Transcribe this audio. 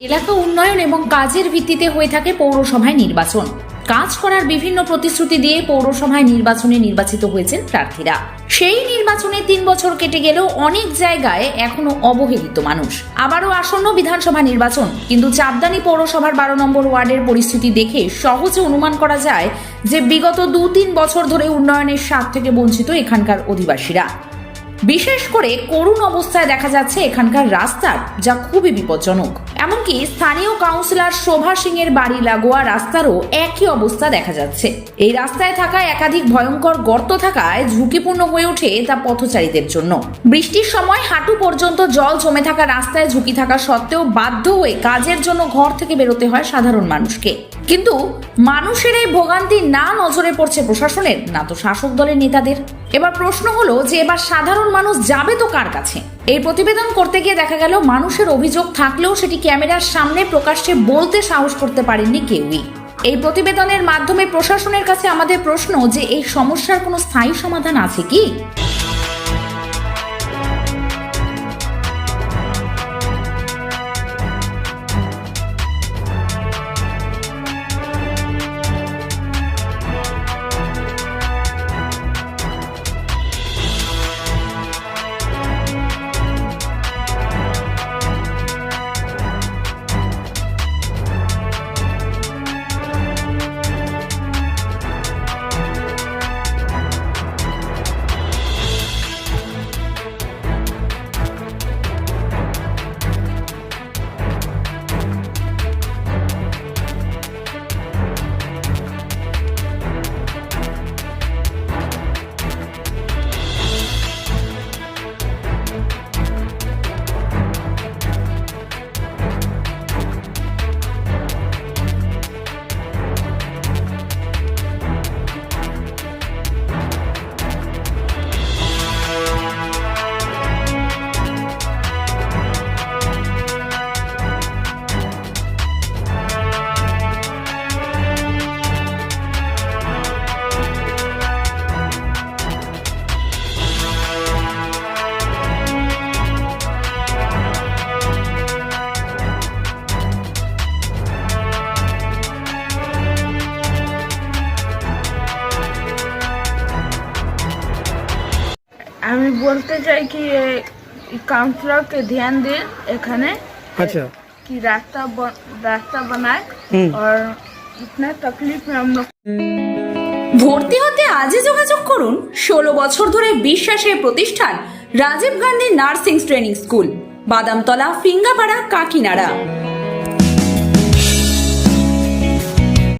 এলাকা উন্নয়ন এবং কাজের ভিত্তিতে হয়ে থাকে পৌরসভায় নির্বাচন। কাজ করার বিভিন্ন প্রতিশ্রুতি দিয়ে পৌরসভায় নির্বাচনে নির্বাচিত হয়েছেন প্রার্থীরা। সেই নির্বাচনে তিন বছর কেটে গেলেও অনেক জায়গায় এখনও অবহেলিত মানুষ। আবারও আসন্ন বিধানসভা নির্বাচন, কিন্তু চাপদানি পৌরসভার বারো নম্বর ওয়ার্ডের পরিস্থিতি দেখে সহজে অনুমান করা যায় যে বিগত দু তিন বছর ধরে উন্নয়নের স্বাদ থেকে বঞ্চিত এখানকার অধিবাসীরা। বিশেষ করে করুণ অবস্থায় দেখা যাচ্ছে এখানকার রাস্তার, যা খুবই বিপজ্জনক। এমনকি স্থানীয় কাউন্সিলর শোভা সিং এর বাড়ি লাগোয়া রাস্তারও একই অবস্থা দেখা যাচ্ছে। এই রাস্তায় থাকা একাধিক ভয়ঙ্কর গর্ত থাকায় ঝুঁকিপূর্ণ হয়ে ওঠে তা পথচারীদের জন্য। বৃষ্টির সময় হাঁটু পর্যন্ত জল জমে থাকা রাস্তায় ঝুঁকি থাকা সত্ত্বেও বাধ্য হয়ে কাজের জন্য ঘর থেকে বেরোতে হয় সাধারণ মানুষকে। কিন্তু মানুষের এই ভোগান্তি না নজরে পড়ছে প্রশাসনের, না তো শাসক দলের নেতাদের। এবার প্রশ্ন হলো যে এবার সাধারণ মানুষ যাবে তো কার কাছে? এই প্রতিবেদন করতে গিয়ে দেখা গেল, মানুষের অভিযোগ থাকলেও সেটি ক্যামেরার সামনে প্রকাশ্যে বলতে সাহস করতে পারেননি কেউই। এই প্রতিবেদনের মাধ্যমে প্রশাসনের কাছে আমাদের প্রশ্ন যে এই সমস্যার কোনো স্থায়ী সমাধান আছে কি? আমি বলতে চাই কি काउंसलर ध्यान दें এখানে अच्छा कि रास्ता ब- रास्ता बनाए हम्म। और इतना तकलीफ में हम लोग ভর্তি হতে আজই যোগাযোগ করুন ষোলো বছর ধরে বিশ্বাসের প্রতিষ্ঠান Rajiv Gandhi nursing training school Badamtala Fingapara Kakinara